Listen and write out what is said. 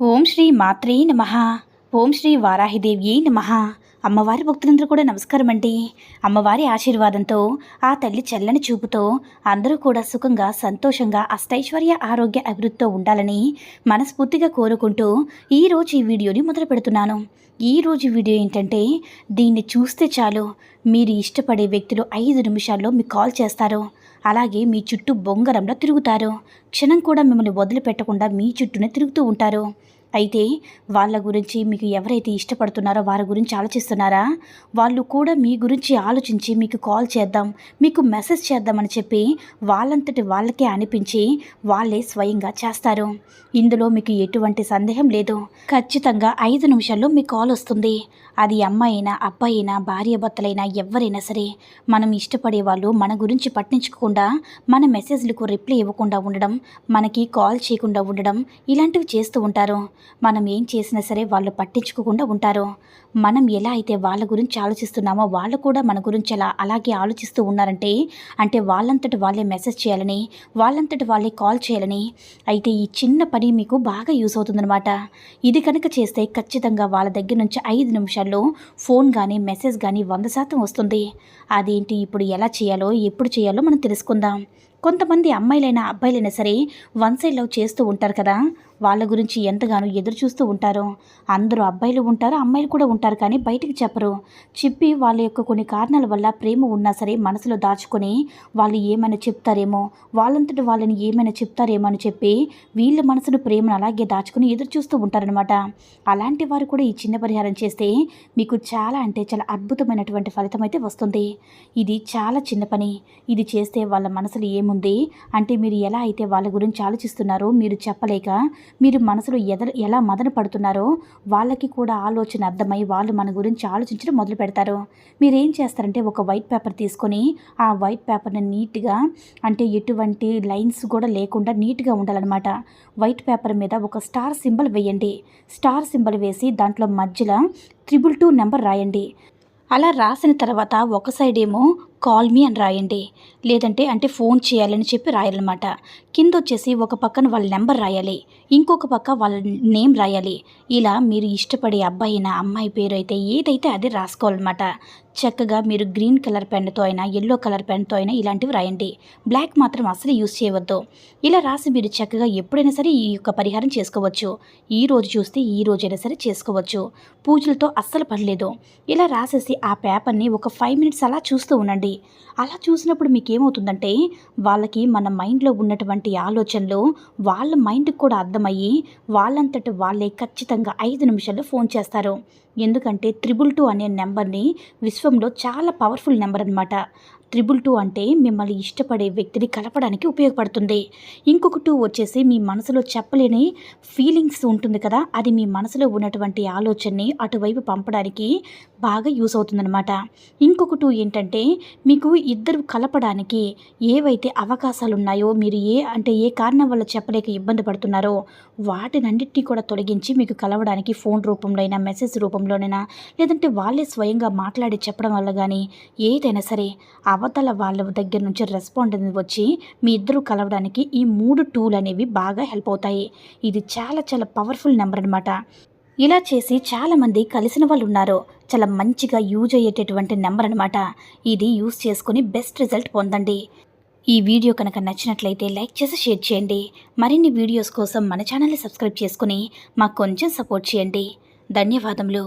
ఓం శ్రీ మాత్రే నమ. ఓం శ్రీ వారాహిదేవి నమ. అమ్మవారి భక్తులందరూ కూడా నమస్కారం అండి. అమ్మవారి ఆశీర్వాదంతో ఆ తల్లి చల్లని చూపుతో అందరూ కూడా సుఖంగా సంతోషంగా అష్టైశ్వర్య ఆరోగ్య అభివృద్ధితో ఉండాలని మనస్ఫూర్తిగా కోరుకుంటూ ఈరోజు ఈ వీడియోని మొదలు పెడుతున్నాను. ఈరోజు వీడియో ఏంటంటే దీన్ని చూస్తే చాలు. మీరు ఇష్టపడే వ్యక్తులు ఐదు నిమిషాల్లో మీకు కాల్ చేస్తారు. అలాగే మీ చుట్టూ బొంగరంలో తిరుగుతారు. క్షణం కూడా మిమ్మల్ని వదిలిపెట్టకుండా మీ చుట్టూనే తిరుగుతూ ఉంటారు. అయితే వాళ్ళ గురించి మీకు ఎవరైతే ఇష్టపడుతున్నారో వారి గురించి ఆలోచిస్తున్నారా? వాళ్ళు కూడా మీ గురించి ఆలోచించి మీకు కాల్ చేద్దాం మీకు మెసేజ్ చేద్దామని చెప్పి వాళ్ళంతటి వాళ్ళకే అనిపించి వాళ్ళే స్వయంగా చేస్తారు. ఇందులో మీకు ఎటువంటి సందేహం లేదు. ఖచ్చితంగా ఐదు నిమిషాల్లో మీ కాల్ వస్తుంది. అది అమ్మాయినా అయినా అబ్బాయి భార్య భర్తలైనా ఎవరైనా సరే మనం ఇష్టపడే వాళ్ళు మన గురించి పట్టించుకోకుండా మన మెసేజ్లకు రిప్లై ఇవ్వకుండా ఉండడం మనకి కాల్ చేయకుండా ఉండడం ఇలాంటివి చేస్తూ ఉంటారు. మనం ఏం చేసినా సరే వాళ్ళు పట్టించుకోకుండా ఉంటారు. మనం ఎలా అయితే వాళ్ళ గురించి ఆలోచిస్తున్నామో వాళ్ళు కూడా మన గురించి అలా అలాగే ఆలోచిస్తూ ఉన్నారంటే అంటే వాళ్ళంతటి వాళ్ళే మెసేజ్ చేయాలని వాళ్ళంతటి వాళ్ళే కాల్ చేయాలని అయితే ఈ చిన్న పని మీకు బాగా యూస్ అవుతుందన్నమాట. ఇది కనుక చేస్తే ఖచ్చితంగా వాళ్ళ దగ్గర నుంచి ఐదు నిమిషాల్లో ఫోన్ కానీ మెసేజ్ కానీ వంద శాతం వస్తుంది. అదేంటి ఇప్పుడు ఎలా చేయాలో ఎప్పుడు చేయాలో మనం తెలుసుకుందాం. కొంతమంది అమ్మాయిలైనా అబ్బాయిలైనా సరే వన్ సైడ్ లవ్ చేస్తూ ఉంటారు కదా. వాళ్ళ గురించి ఎంతగానో ఎదురు చూస్తూ ఉంటారు. అందరూ అబ్బాయిలు ఉంటారు అమ్మాయిలు కూడా ఉంటారు కానీ బయటికి చెప్పరు. చెప్పి వాళ్ళ యొక్క కొన్ని కారణాల వల్ల ప్రేమ ఉన్నా సరే మనసులో దాచుకొని వాళ్ళు ఏమైనా చెప్తారేమో వాళ్ళంతటి వాళ్ళని ఏమైనా చెప్తారేమో అని చెప్పి వీళ్ళ మనసును ప్రేమను అలాగే దాచుకొని ఎదురు చూస్తూ ఉంటారనమాట అలాంటి వారు కూడా ఈ చిన్న పరిహారం చేస్తే మీకు చాలా అంటే చాలా అద్భుతమైనటువంటి ఫలితం అయితే వస్తుంది. ఇది చాలా చిన్న పని. ఇది చేస్తే వాళ్ళ మనసులో ఏముంది? అంటే మీరు ఎలా అయితే వాళ్ళ గురించి ఆలోచిస్తున్నారో మీరు చెప్పలేక మీరు మనసులో ఎద ఎలా మదన పడుతున్నారో వాళ్ళకి కూడా ఆలోచన అర్థమై వాళ్ళు మన గురించి ఆలోచించడం మొదలు పెడతారు. మీరు ఏం చేస్తారంటే ఒక వైట్ పేపర్ తీసుకొని ఆ వైట్ పేపర్ని నీట్గా అంటే ఎటువంటి లైన్స్ కూడా లేకుండా నీట్గా ఉండాలన్నమాట. వైట్ పేపర్ మీద ఒక స్టార్ సింబల్ వేయండి. స్టార్ సింబల్ వేసి దాంట్లో మధ్యలో త్రిబుల్ టూ నెంబర్ రాయండి. అలా రాసిన తర్వాత ఒక సైడ్ ఏమో కాల్ మీ అని రాయండి. లేదంటే అంటే ఫోన్ చేయాలని చెప్పి రాయాలన్నమాట. కింద వచ్చేసి ఒక పక్కన వాళ్ళ నెంబర్ రాయాలి. ఇంకొక పక్క వాళ్ళ నేమ్ రాయాలి. ఇలా మీరు ఇష్టపడే అబ్బాయి అయినా అమ్మాయి పేరు అయితే ఏదైతే అది రాసుకోవాలన్నమాట. చక్కగా మీరు గ్రీన్ కలర్ పెన్తో అయినా ఎల్లో కలర్ పెన్తో అయినా ఇలాంటివి రాయండి. బ్లాక్ మాత్రం అసలు యూస్ చేయవద్దు. ఇలా రాసి మీరు చక్కగా ఎప్పుడైనా సరే ఈ యొక్క పరిహారం చేసుకోవచ్చు. ఈ రోజు చూస్తే ఈ రోజైనా సరే చేసుకోవచ్చు. పూజలతో అస్సలు పడలేదు ఇలా రాసేసి ఆ పేపర్ని ఒక ఫైవ్ మినిట్స్ అలా చూస్తూ ఉండండి. అలా చూసినప్పుడు మీకు ఏమవుతుందంటే వాళ్ళకి మన మైండ్లో ఉన్నటువంటి ఆలోచనలు వాళ్ళ మైండ్కి కూడా అర్థమయ్యి వాళ్ళంతటి వాళ్ళే ఖచ్చితంగా ఐదు నిమిషాల్లో ఫోన్ చేస్తారు. ఎందుకంటే త్రిబుల్ టూ అనే నెంబర్ని విశ్వంలో చాలా పవర్ఫుల్ నెంబర్ అనమాట ట్రిబుల్ టూ అంటే మిమ్మల్ని ఇష్టపడే వ్యక్తిని కలపడానికి ఉపయోగపడుతుంది. ఇంకొక టూ వచ్చేసి మీ మనసులో చెప్పలేని ఫీలింగ్స్ ఉంటుంది కదా అది మీ మనసులో ఉన్నటువంటి ఆలోచనని అటువైపు పంపడానికి బాగా యూస్ అవుతుందన్నమాట. ఇంకొక టూ ఏంటంటే మీకు ఇద్దరు కలపడానికి ఏవైతే అవకాశాలు ఉన్నాయో మీరు ఏ అంటే ఏ కారణం వల్ల చెప్పలేక ఇబ్బంది పడుతున్నారో వాటినన్నింటినీ కూడా తొలగించి మీకు కలవడానికి ఫోన్ రూపంలో అయినా మెసేజ్ రూపంలోనైనా లేదంటే వాళ్ళే స్వయంగా మాట్లాడి చెప్పడం వల్ల కానీ ఏదైనా సరే అవతల వాళ్ళ దగ్గర నుంచి రెస్పాండ్ అనేది వచ్చి మీ ఇద్దరు కలవడానికి ఈ మూడు టూల్ అనేవి బాగా హెల్ప్ అవుతాయి. ఇది చాలా చాలా పవర్ఫుల్ నెంబర్ అనమాట ఇలా చేసి చాలామంది కలిసిన వాళ్ళు ఉన్నారు. చాలా మంచిగా యూజ్ అయ్యేటటువంటి నెంబర్ అనమాట ఇది యూజ్ చేసుకుని బెస్ట్ రిజల్ట్ పొందండి. ఈ వీడియో కనుక నచ్చినట్లయితే లైక్ చేసి షేర్ చేయండి. మరిన్ని వీడియోస్ కోసం మన ఛానల్ని సబ్స్క్రైబ్ చేసుకుని మాకు కొంచెం సపోర్ట్ చేయండి. ధన్యవాదములు.